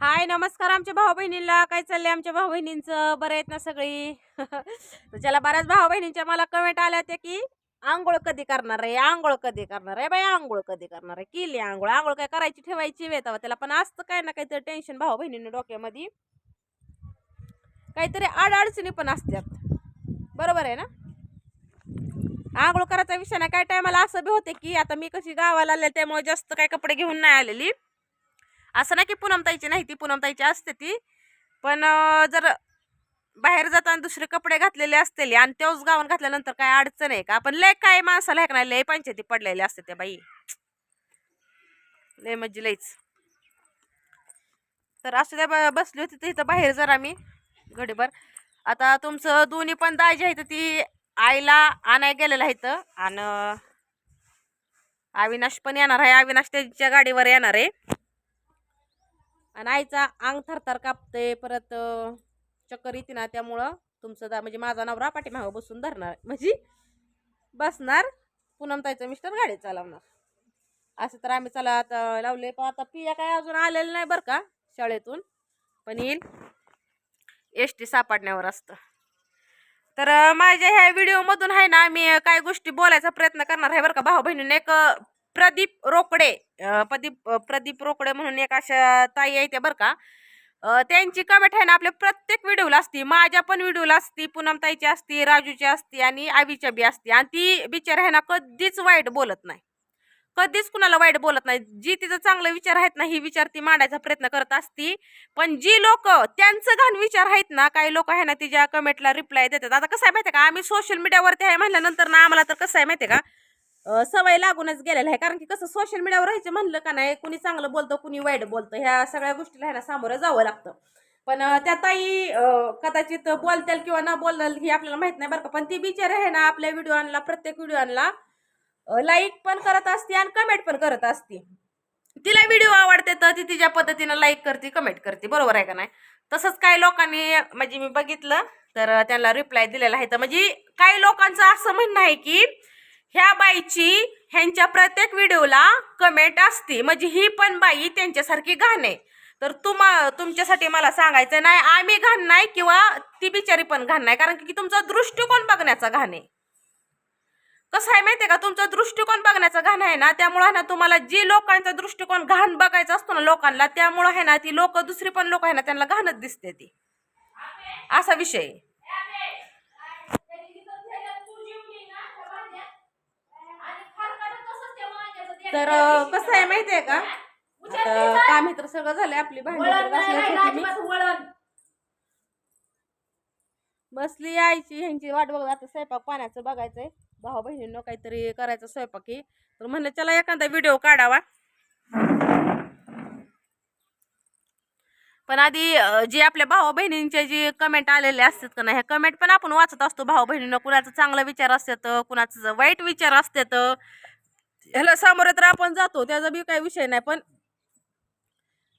हाय नमस्कार आमच्या भाऊ बहिणीला काय चाललंय आमच्या भाऊ बहिणींचं बरं आहेत ना सगळी? त्याला बऱ्याच भाऊ बहिणींच्या मला कमेंट आल्या त्या की आंघोळ कधी करणार आहे आंघोळ कधी करणार आहे बाई आंघोळ कधी करणार आहे केली आंघोळ. आंघोळ काय करायची ठेवायची वेतावा त्याला पण असतं काय ना काहीतरी टेन्शन भाऊ बहिणींनी डोक्यामध्ये. काहीतरी अडअडचणी पण असतात. बरोबर आहे ना? आंघोळ करायचा विषय नाही. काय टायमाला असं बी होते की आता मी कशी गावाला आले त्यामुळे जास्त काय कपडे घेऊन नाही आलेली. असं नाही की पूनमताईची नाही ती पूनमताईची असते ती. पण जर बाहेर जाताना दुसरे कपडे घातलेले असतील आणि तेच गाऊन घातल्यानंतर काय अडचण आहे का? आपण लय काय माणसाला हेक नाही लय पंचायती पडलेले असते त्या बाई. लय म्हणजे लयच. तर असं त्या ब- बसली होती तर इथं बाहेर जरा मी. घडीभर. आता तुमचं दोन्ही पण दाजी आहे तर ती आईला आणाय गेलेलं आहे इथं आणि अविनाश पण येणार आहे. अविनाश त्यांच्या गाडीवर येणार आहे. आणि आईचा अंग थरथर कापते परत चक्कर येते ना त्यामुळं तुमचं दा म्हणजे माझा नवरा पाठीमागं बसून धरणार. म्हणजे बसणार पूनमताईचं मिस्टर गाडी चालवणार. असं तर आम्ही चला आता लावले पण आता पिया काय अजून आलेलं नाही बरं का शाळेतून. पण येईल. एस टी सापडण्यावर असतं. तर माझ्या ह्या व्हिडिओमधून आहे ना मी काय काही गोष्टी बोलायचा प्रयत्न करणार आहे बरं का? भाऊ बहिणीने एक प्रदीप रोकडे प्रदीप प्रदीप रोकडे म्हणून एक अशा ताई आहे त्या बरं का. त्यांची कमेंट आहे ना आपल्या प्रत्येक व्हिडिओला असती माझ्या पण व्हिडिओला असती पूनमताईची असती राजूची असती आणि आवीच्या बी असती. आणि ती बिचार आहे ना कधीच वाईट बोलत नाही. कधीच कुणाला वाईट बोलत नाही. जी तिचं चांगलं विचार आहेत ना ही विचार ती मांडायचा प्रयत्न करत असती. पण जी लोक त्यांचं घाण विचार आहेत ना काही लोक आहे ना तिच्या कमेंटला रिप्लाय देतात. आता कसं आहे माहिती आहे का आम्ही सोशल मीडियावरती आहे म्हणल्यानंतर ना आम्हाला तर कसं आहे माहिती आहे का सवय लागूनच गेलेलं आहे. कारण की कसं सोशल मीडियावर राहायचं म्हणलं का नाही कुणी चांगलं बोलतं कुणी वाईट बोलतं ह्या सगळ्या गोष्टीला राहायला सामोरं जावं लागतं. पण अं, त्या ताई कदाचित बोलताल किंवा न बोलल ही आपल्याला माहीत नाही बरं का. पण ती बिचार आहे ना आपल्या व्हिडिओला प्रत्येक व्हिडिओला लाईक पण करत असते आणि कमेंट पण करत असते. तिला व्हिडिओ आवडते तर ती तिच्या पद्धतीनं लाईक करते कमेंट करते. बरोबर आहे का नाही? तसंच काही लोकांनी म्हणजे मी बघितलं तर त्यांना रिप्लाय दिलेला आहे. तर म्हणजे काही लोकांचं असं म्हणणं आहे की ह्या बाईची ह्यांच्या प्रत्येक व्हिडिओला कमेंट असते. म्हणजे ही पण बाई त्यांच्यासारखी घाण. आहे तर तुम्हा तुमच्यासाठी मला सांगायचं नाही आम्ही घाण नाही किंवा ती बिचारी पण घाण नाही कारण की तुमचा दृष्टिकोन बघण्याचा घाण आहे. कसं आहे माहिती आहे का? तुमचा दृष्टिकोन बघण्याचा घाण आहे ना त्यामुळं आहे ना तुम्हाला जी लोकांचा दृष्टिकोन घाण बघायचा असतो ना लोकांना त्यामुळं आहे ना ती लोक दुसरी पण लोक आहे ना त्यांना घाणच दिसते ती. असा विषय तर कसं आहे माहितीये का? आता काम तर सगळं झालंय आपली भांडी. बसली यायची ह्यांची वाट बघत आता स्वयंपाक पाण्याचं बघायचंय. भाऊ बहिणींनो काहीतरी करायचं स्वयंपाकी. तर म्हणलं चला एखादा व्हिडिओ काढावा. पण आधी जे आपल्या भाऊ बहिणींचे जे कमेंट आलेले असतात का नाही ह्या कमेंट पण आपण वाचत असतो. भाऊ बहिणींना कुणाचा चांगला विचार असतात कुणाचं वाईट विचार असतात. ह्याला सामोरे तर आपण जातो त्याचा बी काही विषय नाही पण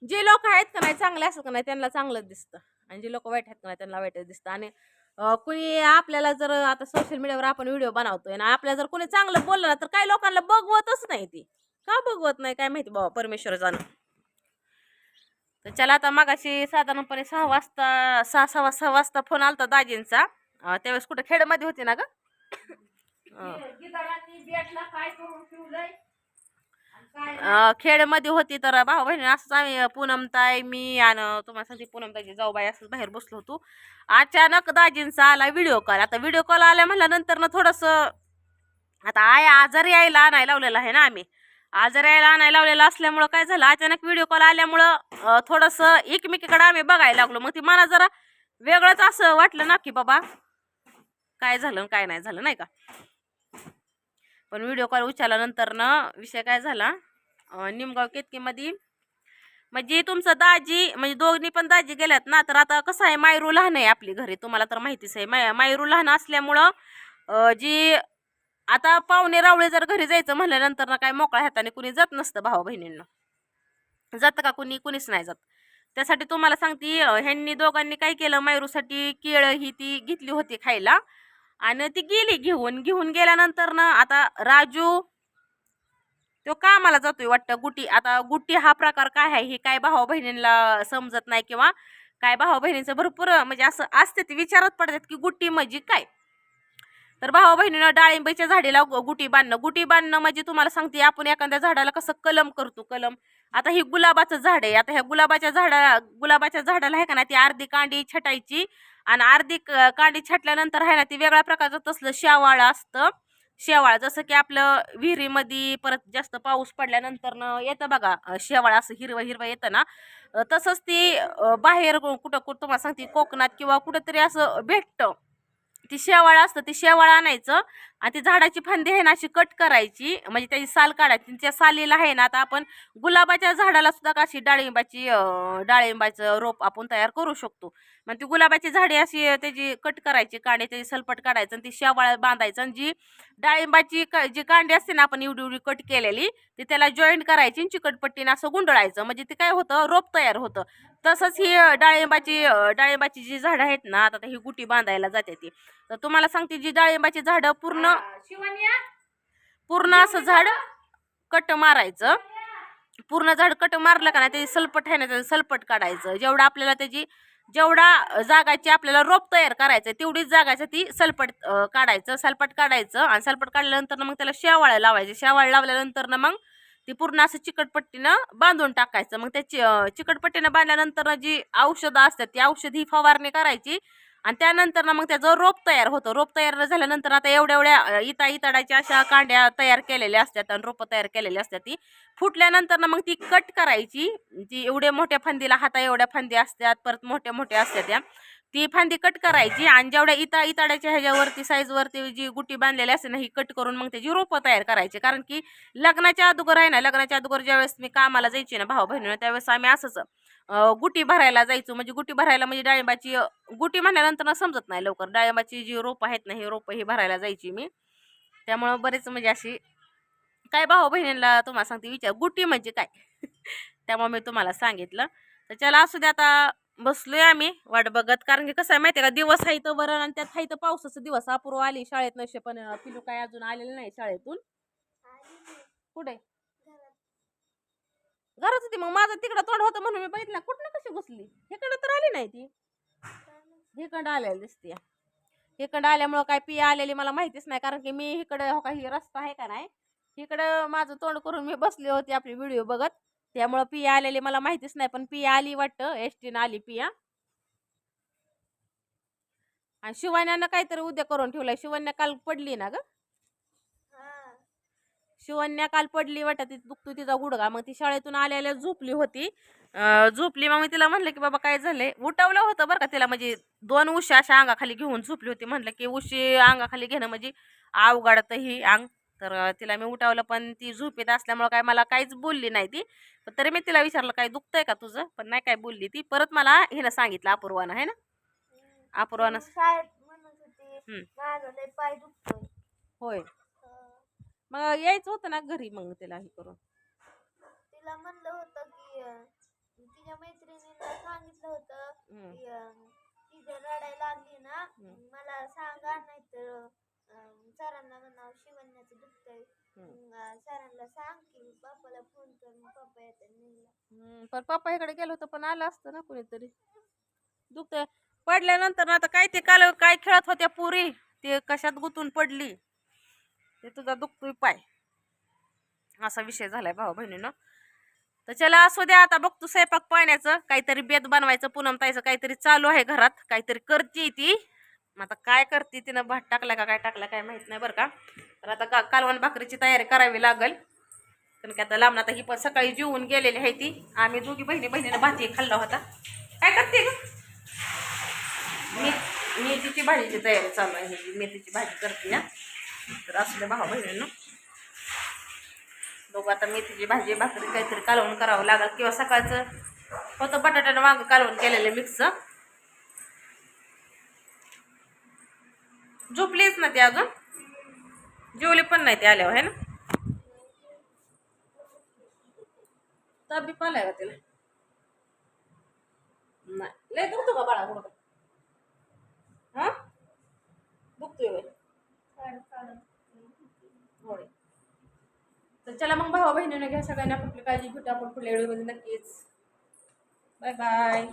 जे लोक आहेत का नाही चांगले असतात का नाही त्यांना चांगलंच दिसतं. आणि जे लोक वाईट आहेत का नाही त्यांना वाईटच दिसतं. आणि कुणी आपल्याला जर आता सोशल मीडियावर आपण व्हिडिओ बनवतोय ना आपल्याला जर कोणी चांगलं बोललं ना तर काही लोकांना बघवतच नाही ती. का बघवत नाही? काय माहिती बाबा परमेश्वर जाणं तर चला आता मागाशी साधारणपणे सहा वाजता सहा सहा सहा वाजता फोन आलता दाजींचा. त्यावेळेस कुठं खेडमध्ये होती ना ग? खेडमध्ये होती तर भाऊ बहिणी असंच आम्ही पूनमताई मी आणि तुम्हाला सांगते पूनमताईची जाऊबाई असंच बाहेर बसलो होतो. अचानक दाजींचा आला व्हिडिओ कॉल आता व्हिडिओ कॉल आल्यानंतर ना थोडंसं आता आय आजारी यायला आणायला लावलेलं आहे ना आम्ही. आजारी यायला आणायला लावलेलं असल्यामुळं काय झालं? अचानक व्हिडिओ कॉल आल्यामुळं थोडंसं एकमेकीकडे आम्ही बघायला लागलो. मग ती मला जरा वेगळंच असं वाटलं ना की बाबा काय झालं काय नाही झालं नाही का? पण व्हिडिओ कॉल उचलल्यानंतर ना विषय काय झाला? निमगाव केतकीमध्ये म्हणजे तुमचं दाजी म्हणजे दोन्ही पण दाजी गेल्यात ना तर आता कसं आहे मायरू लहान आहे आपली घरी. तुम्हाला तर माहितीच आहे माय मायरू लहान असल्यामुळं जी आता पाहुणे रावळे जर घरी जायचं म्हणल्यानंतर ना काय मोकळ्या हाताने कुणी जात नसतं भाऊ बहिणींना. जातं का कुणी? कुणीच नाही जात. त्यासाठी तुम्हाला सांगते ह्यांनी दोघांनी काय केलं मायरूसाठी केळं ही ती घेतली होती खायला. आणि ती गेली घेऊन घेऊन गेल्यानंतर ना आता राजू तो कामाला जातोय वाटतं गुटी. आता गुटी हा प्रकार काय आहे? हे काय भावा बहिणींना समजत नाही किंवा काय भावा बहिणींचं भरपूर म्हणजे असं असते ते विचारत पडतात की गुटी म्हणजे काय? तर भावा बहिणीनं डाळिंबाच्या झाडीला गुटी बांधणं. गुटी बांधणं म्हणजे तुम्हाला सांगते आपण एखाद्या झाडाला कसं कलम करतो. कलम आता ही गुलाबाचं झाड आहे. आता ह्या गुलाबाच्या झाडा गुलाबाच्या झाडाला आहे का ना ती अर्धी कांडी छटायची आणि अर्धी क- कांडी छाटल्यानंतर आहे ना ती वेगळ्या प्रकारचं तसलं शेवाळं असतं. शेवाळ जसं की आपलं विहिरीमध्ये परत जास्त पाऊस पडल्यानंतर येतं बघा शेवाळ असं हिरवं हिरवं येतं ना. तसंच ती बाहेर कुठं कुठं तुम्हाला सांगते कोकणात किंवा कुठंतरी असं भेटतं. ती शेवाळ असतं ती शेवाळ आणायचं आणि ती झाडाची फांदी आहे ना अशी कट करायची. म्हणजे त्याची साल काढायची. त्या सालीला आहे ना आता आपण गुलाबाच्या झाडाला सुद्धा कशी डाळिंबाची डाळिंबाचं रोप आपण तयार करू शकतो. मग ती गुलाबाची झाडे अशी त्याची कट करायची कांडी त्याची सलपट काढायचं आणि ती शेवाळ बांधायचं आणि जी डाळिंबाची क जी कांडी असते ना आपण एवढी एवढी कट केलेली ती त्याला जॉईंट करायची आणि चिकटपट्टीनं असं गुंडळायचं. म्हणजे ते काय होतं? रोप तयार होतं. तसंच ही डाळिंबाची डाळिंबाची जी झाडं आहेत ना आता ही गुटी बांधायला जाते ती. तर तुम्हाला सांगते जी डाळिंबाची झाडं पूर्ण पूर्ण असं झाड कट मारायचं. पूर्ण झाड कट मारलं का नाही त्याची सलपट आहे ना त्याचं सलपट काढायचं. जेवढं आपल्याला त्याची जेवढा जागाची आपल्याला रोप तयार करायचं तेवढीच जागाचं ती सलपट काढायचं सलपट काढायचं आणि सलपट काढल्यानंतर मग त्याला शेवाळ लावायचे. शेवाळ लावल्यानंतर ना मग ती पूर्ण असं चिकटपट्टीनं बांधून टाकायचं. मग त्याची चिकटपट्टीनं बांधल्यानंतर जी औषधं असतात ती औषध ही फवारणी करायची. आणि त्यानंतर ना मग त्याचं रोप तयार होतं. रोप तयार झाल्यानंतर आता एवढ्या एवढ्या इता इताडाच्या अशा कांड्या तयार केलेल्या असतात आणि रोपं तयार केलेली असतात ती. फुटल्यानंतर ना मग ती कट करायची. ती एवढ्या मोठ्या फांदीला हाता एवढ्या फांदी असतात परत मोठ्या मोठ्या असतात त्या. ती फांदी कट करायची आणि जेवढ्या इता इताड्याच्या ह्याच्यावरती साईजवरती जी गुटी बांधलेली असते ना ही कट करून मग त्याची रोपं तयार करायची. कारण की लग्नाच्या अगोदर आहे ना लग्नाच्या अगोदर ज्यावेळेस मी कामाला जायची ना भाऊ बहिणीनं त्यावेळेस आम्ही असंच गुटी भरायला जायचो. म्हणजे गुटी भरायला म्हणजे डाळिंबाची गुटी म्हणल्यानंतर ना समजत नाही लवकर. डाळिंबाची जी रोपं आहेत ना ही रोपं ही भरायला जायची मी. त्यामुळं बरेच म्हणजे अशी काय भाऊ बहिणींना तुम्हाला सांगते विचार. गुटी म्हणजे काय? त्यामुळे मी तुम्हाला सांगितलं. तर चला असू दे आता बसलोय आम्ही. वाट बघत. कारण की कसं आहे माहिती आहे का दिवस आहे तर बरं आणि त्यात आहे तर पावसाचा दिवस. अपूर्व आली शाळेत नसे पण पिलू काय अजून आलेलं नाही शाळेतून. कुठे? घरात होती. मग माझं तिकडं तोंड होतं म्हणून मी बघितलं कुठनं कशी घुसली? इकडं तर आली नाही ती. हिकडं आलेली दिसते इकडं आल्यामुळं काय पिया आलेली मला माहितीच नाही. कारण की मी इकडं हो काही रस्ता आहे का नाही इकडं माझं तोंड करून मी बसली होती आपली व्हिडिओ बघत. त्यामुळं पिया आलेली मला माहितीच नाही. पण पिया आली वाटतं. एस आली पिया आणि शिवान्यानं काहीतरी उद्या करून ठेवलाय. शिवान्या काल पडली ना ग? शिवन्या काल पडली वाटत ती दुखतो तिचा गुडगा मग ती शाळेतून आल्याला झोपली होती. झोपली. मग मी तिला म्हणलं की बाबा काय झालंय? उठवलं होतं बरं का तिला. म्हणजे दोन उशी अशा अंगाखाली घेऊन झोपली होती. म्हणलं की उशी अंगाखाली घेणं म्हणजे अवघडतं ही अंग. तर तिला मी उठवलं. पण ती झोपेत असल्यामुळं काय मला काहीच बोलली नाही ती. पण तरी मी तिला विचारलं काय दुखतंय का तुझं? पण नाही काय बोलली ती. परत मला हिनं सांगितलं अपूर्वानं. आहे ना? अपूर्वानं. होय. मग यायचं होतं ना घरी मग तिला हे करून तिला म्हणलं होतं की अं, तिच्या मैत्रिणीला सांगितलं होतं हम्म. की अं, ती जर रडायला लागली ना मला सांगा नाही तर सरांना म्हणावं शिवण्याचं दुखतंय हम्म. मग, अं, सरांना सांग की पप्पाला फोन कर मग पप्पा येतात न्यायला. हम्म, पण पप्पा इकडे गेलो होतं पण आलं असतं ना कुणीतरी दुखतंय पडल्यानंतर ना आता काय ते काल काय खेळत होत्या पुरी ते कशात गुतून पडली ते तुझा दुखतोय पाय. असा विषय झालाय भाऊ बहिणीनं. तर चला असू द्या आता बघतो स्वयंपाक पाण्याचं. काहीतरी बेत बनवायचं पूनम ताईचं काहीतरी चालू आहे घरात. काहीतरी करते ती. मग आता काय करते तिनं भात टाकला का काय टाकला काय माहीत नाही बरं का. तर आता का कालवण भाकरीची तयारी करावी लागल. कारण की आता लांब आता ही पण सकाळी जेवून गेलेली आहे ती. आम्ही दोघी बहिणी बहिणीनं भाती खाल्ला होता. काय करते ग? मी मेथीची भाजीची तयारी चालू आहे. मेथीची भाजी करते ना. तर असले भाऊ बहिणींना. बघू आता मेथीची भाजी भाकरी काहीतरी कालवून करावं लागेल किंवा सकाळचं होतं बटाट्यानं वांग कालवून केलेलं मिक्स. झोपलीच ना ते अजून? जेवली पण नाही ते आल्यावर आहे ना? तब्बी पालाय का तिला? नाही. लय दुखतो का बाळा? कुठं हा? दुखतोय बाई. होय. तर चला मग भावा बहिणीनं घ्या सगळ्यांना आपली काळजी घेतो आपण पुढल्या व्हिडिओमध्ये. नक्कीच. Bye bye